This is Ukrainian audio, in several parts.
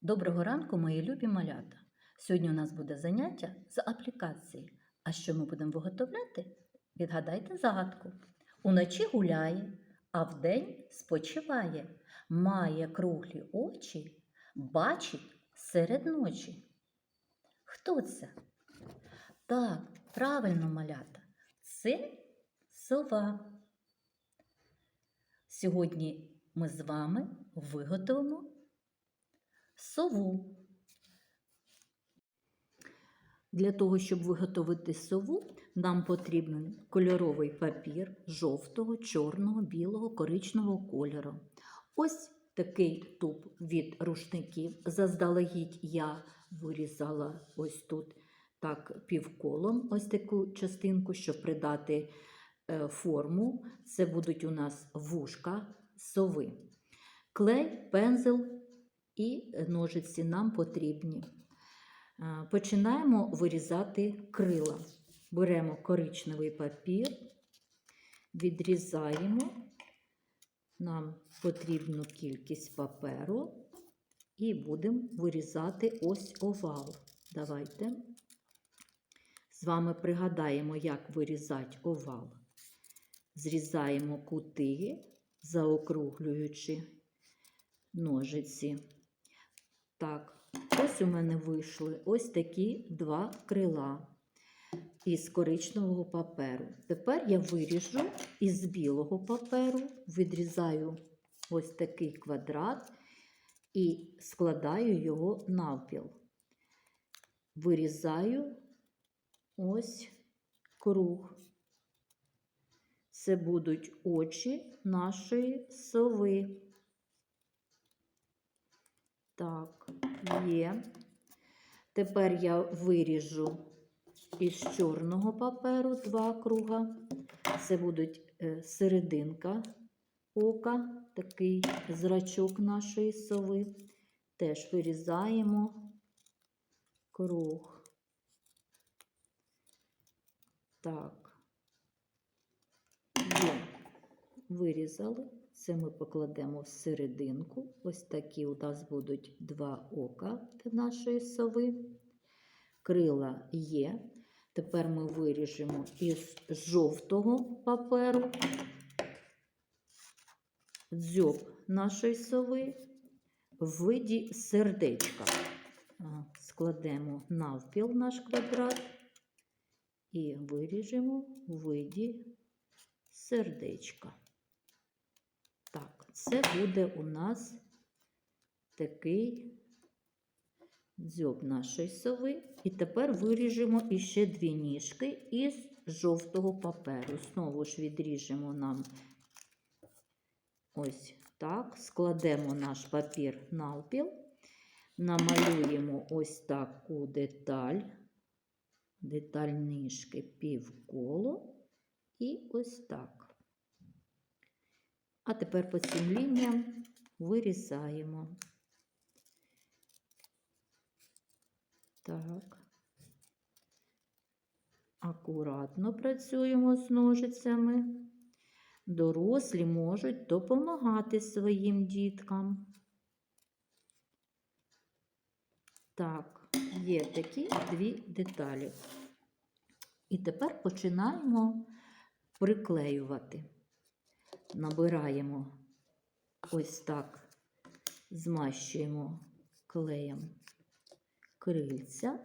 Доброго ранку, мої любі малята! Сьогодні у нас буде заняття з аплікації. А що ми будемо виготовляти? Відгадайте загадку. Уночі гуляє, а вдень спочиває, має круглі очі, бачить серед ночі. Хто це? Так, правильно малята. Це сова. Сьогодні ми з вами виготовимо сову. Для того, щоб виготовити сову, нам потрібен кольоровий папір жовтого, чорного, білого, коричневого кольору. Ось такий туб від рушників. Заздалегідь я вирізала ось тут так півколом ось таку частинку, щоб придати е, форму. Це будуть у нас вушка сови. Клей, пензел і ножиці нам потрібні. Е, Починаємо вирізати крила. Беремо коричневий папір, відрізаємо нам потрібну кількість паперу і будемо вирізати ось овал. Давайте з вами пригадаємо, як вирізати овал. Зрізаємо кути, заокруглюючи ножиці. Так, ось у мене вийшли ось такі два крила із коричневого паперу. Тепер я виріжу із білого паперу, відрізаю ось такий квадрат і складаю його навпіл. Вирізаю ось круг. Це будуть очі нашої сови. Так, є. Тепер я виріжу із чорного паперу два круга. Це будуть е, серединка ока, такий зрачок нашої сови. Теж вирізаємо круг. Так, є. Вирізали. Це ми покладемо в серединку. Ось такі у нас будуть два ока нашої сови. Крила є. Тепер ми виріжемо із жовтого паперу дзьоб нашої сови в виді сердечка. Складемо навпіл наш квадрат і виріжемо в виді сердечка. Це буде у нас такий дзьоб нашої сови. І тепер виріжемо іще дві ніжки із жовтого паперу. Знову ж відріжемо нам ось так, складемо наш папір навпіл, намалюємо ось таку деталь, деталь ніжки півколо і ось так. А тепер по цим лініям вирізаємо. Так. Акуратно працюємо з ножицями. Дорослі можуть допомагати своїм діткам. Так, є такі дві деталі. І тепер починаємо приклеювати набираємо ось так, змащуємо клеєм крильця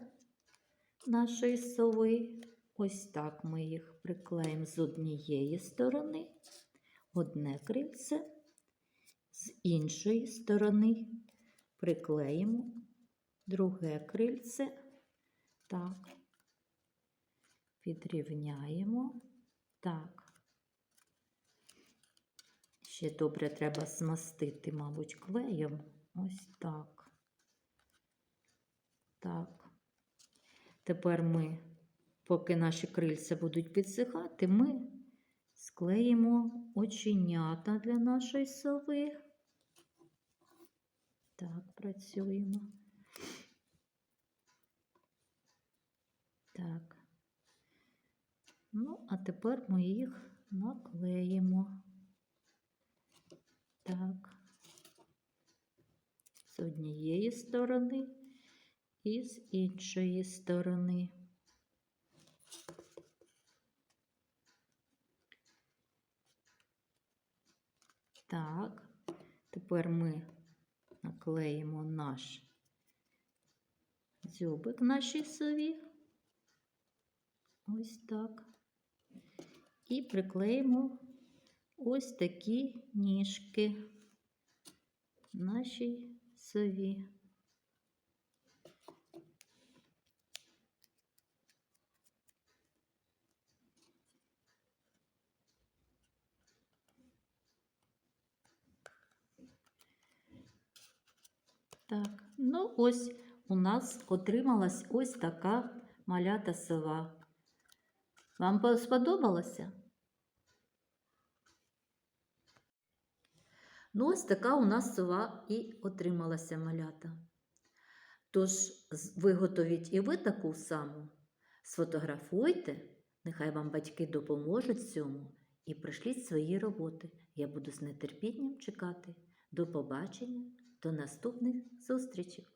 нашої сови. Ось так ми їх приклеїмо з однієї сторони, одне крильце, з іншої сторони приклеїмо друге крильце. Так, підрівняємо. Так. Ще добре треба змастити, мабуть, клеєм. Ось так. Так. Тепер ми, поки наші крильця будуть підсихати, ми склеїмо оченята для нашої сови. Так, працюємо. Так. Ну, а тепер ми їх наклеїмо. Так. з однієї сторони і з іншої сторони. Так, тепер ми наклеїмо наш дзьобик нашій сові. Ось так. І приклеїмо ось такі ніжки нашій сові. Так, ну ось у нас отрималась ось така малята сова. Вам сподобалося? Ну, ось така у нас сова і отрималася малята. Тож виготовіть і ви таку саму. Сфотографуйте, нехай вам батьки допоможуть цьому і пришліть свої роботи. Я буду з нетерпінням чекати. До побачення, до наступних зустрічей!